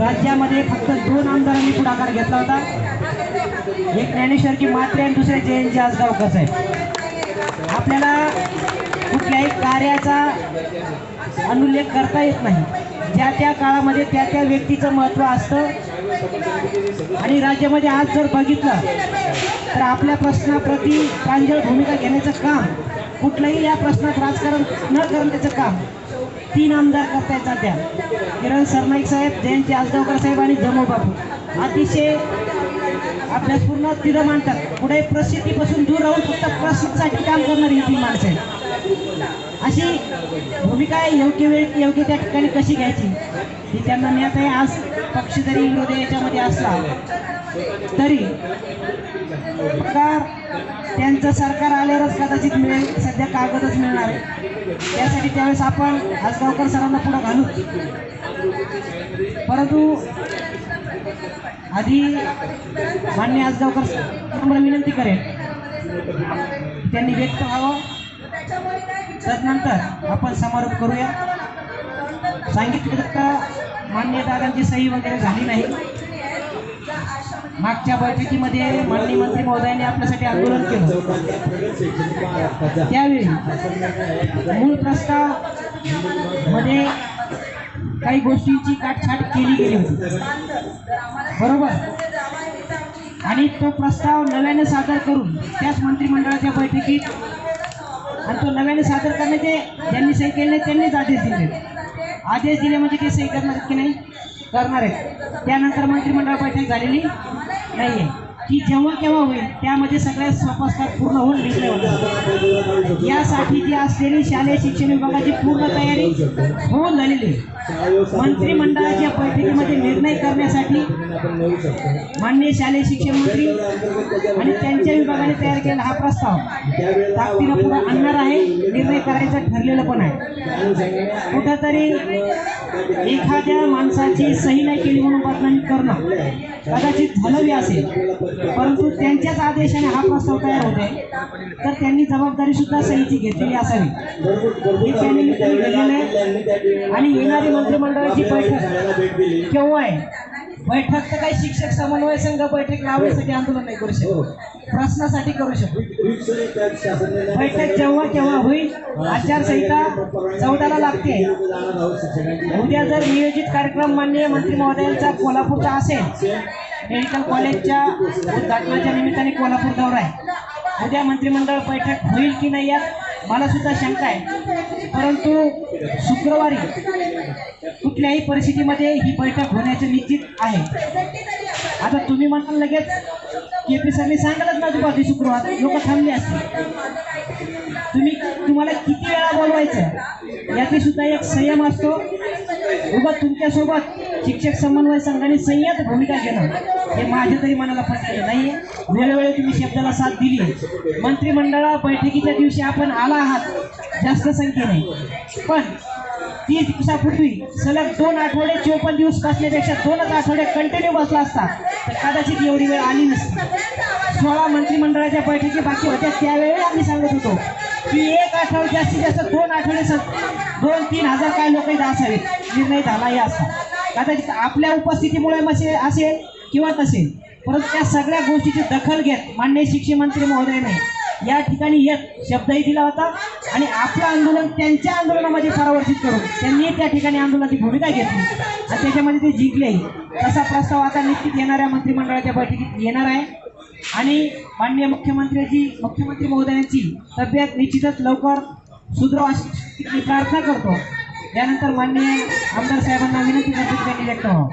राज्यामध्ये फक्त दोन आमदारांनी पुढाकार घेतला होता. एक ज्ञानेश्वरजी मात्रे आणि दुसरे जयंतजी आसगावकर साहेब. आपल्याला कुठल्याही कार्याचा अनुल्लेख करता येत नाही. ज्या त्या काळामध्ये त्या त्या व्यक्तीचं महत्त्व असतं. आणि राज्यामध्ये आज जर बघितलं तर आपल्या प्रश्नाप्रती प्रांजळ भूमिका घेण्याचं काम कुठलंही या प्रश्नात राजकारण न करून त्याचं काम तीन आमदार करतायत सध्या. किरण सरनाईक साहेब जयंती आजगावकर साहेब आणि जमो बापू. अतिशय आपल्या पूर्ण तिथं मांडतात पुढे प्रसिद्धीपासून दूर राहून फक्त प्रसिद्धीसाठी काम करणारी ही तीन माणसं आहेत. अशी भूमिका योग्य वेळ योग्य त्या ठिकाणी कशी घ्यायची? ही त्यांना मी आता आज पक्ष जरी विरोधी याच्यामध्ये असला तरी सरकार त्यांचं सरकार आल्यावरच कदाचित मिळेल सध्या कागदच मिळणार आहे. त्यासाठी त्यावेळेस आपण आसगावकर सरांना पुढं घालू. परंतु आधी मान्य आजगावकर सरांना विनंती करेन. त्यांनी व्यक्त व्हावं. तदनंतर आपण समारोप करूया. सांगितलं का मान्य दादांची सही वगैरे झाली नाही. मागच्या बैठकीमध्ये माननीय मंत्री महोदयांनी आपल्यासाठी आंदोलन केलं. त्यावेळी मूळ प्रस्तावमध्ये काही गोष्टींची काटछाट केली गेली होती. बरोबर? आणि तो प्रस्ताव नव्याने सादर करून त्याच मंत्रिमंडळाच्या बैठकीत आणि तो नव्याने सादर करण्याचे ज्यांनी सही केले त्यांनीच आदेश दिले. आदेश दिले म्हणजे ते सही करणार की नाही? करणार आहेत. त्यानंतर मंत्रिमंडळ बैठक झालेली नाही आहे ती जेव्हा केव्हा होईल त्यामध्ये सगळ्या स्वपस्कार पूर्ण होऊन निर्णय होणार यासाठी जी असलेली शालेय शिक्षण विभागाची पूर्ण तयारी होऊन झालेली आहे. मंत्रिमंडळाच्या बैठकीमध्ये निर्णय करण्यासाठी माननीय शालेय शिक्षण मंत्री आणि त्यांच्या विभागाने तयार केलेला हा प्रस्ताव ताकदीनं पुढे आणणार आहे. निर्णय करायचं ठरलेलं पण आहे. कुठंतरी एखाद्या माणसाची सही नाही केली म्हणून बदनामी करणं कदाचित झालं असेल परंतु त्यांच्याच आदेशाने हा प्रस्ताव तयार होते तर त्यांनी जबाबदारी सुद्धा सहीची घेतलेली असावी. ही फॅमिली घेतलेलं आहे आणि येणारी मंत्रिमंडळाची बैठक केव्हा आहे? बैठक तर काही शिक्षक समन्वय संघ बैठक लावण्यासाठी आंदोलन नाही करू शकत. प्रश्नासाठी करू शकतो बैठक जेव्हा केव्हा होईल आचारसंहिता चौदाला लागते. उद्या जर नियोजित कार्यक्रम माननीय मंत्री महोदयांचा कोल्हापूरचा असेल मेडिकल कॉलेजच्या उद्घाटनाच्या निमित्ताने कोल्हापूर दौरा आहे. उद्या मंत्रिमंडळ बैठक होईल की नाही यात मला सुद्धा शंका आहे. परंतु शुक्रवारी कुठल्याही परिस्थितीमध्ये ही बैठक होण्याचं निश्चित आहे. आता तुम्ही म्हणाल लगेच के पी सरनी सांगालच ना दुपारी शुक्रवार लोक थांबले असतील. तुम्ही तुम्हाला किती वेळा बोलवायचं? याची सुद्धा एक संयम असतो. उगा तुमच्यासोबत शिक्षक समन्वय संघाने संयत भूमिका घेणं. हे माझ्या तरी मनाला पटलेलं नाही वेळोवेळी तुम्ही शब्दाला साथ दिली. मंत्रिमंडळ बैठकीच्या दिवशी आपण आला आहात. जास्त संख्येने. पण तीस दिवसापूर्वी सलग दोन आठवडे चोपन्न दिवस बसण्यापेक्षा दोनच आठवडे कंटिन्यू बसला असता तर कदाचित एवढी वेळ आली नसती. सोळा मंत्रिमंडळाच्या बैठकी बाकी होत्या त्यावेळी आम्ही सांगत होतो की एक आठवडे जास्तीत जास्त दोन आठवडे स दोन तीन हजार काय लोक इथं असावेत निर्णय झालाही असा. कदाचित आपल्या उपस्थितीमुळे मसे असेल किंवा नसेल परंतु त्या सगळ्या गोष्टीची दखल घेत माननीय शिक्षण मंत्री महोदयाने या ठिकाणी येत शब्दही दिला होता आणि आपलं आंदोलन त्यांच्या आंदोलनामध्ये परावर्तित करून त्यांनी त्या ठिकाणी आंदोलनाची भूमिका घेतली. आणि त्याच्यामध्ये ते जिंकलेही तसा प्रस्ताव आता निश्चित येणाऱ्या मंत्रिमंडळाच्या बैठकीत येणार आहे. आणि माननीय मुख्यमंत्र्याची मुख्यमंत्री महोदयांची तब्येत निश्चितच लवकर सुधरो अशी प्रार्थना करतो. त्यानंतर माननीय आमदार साहेबांना विनंती करतो त्यांनी व्यक्त व्हावं.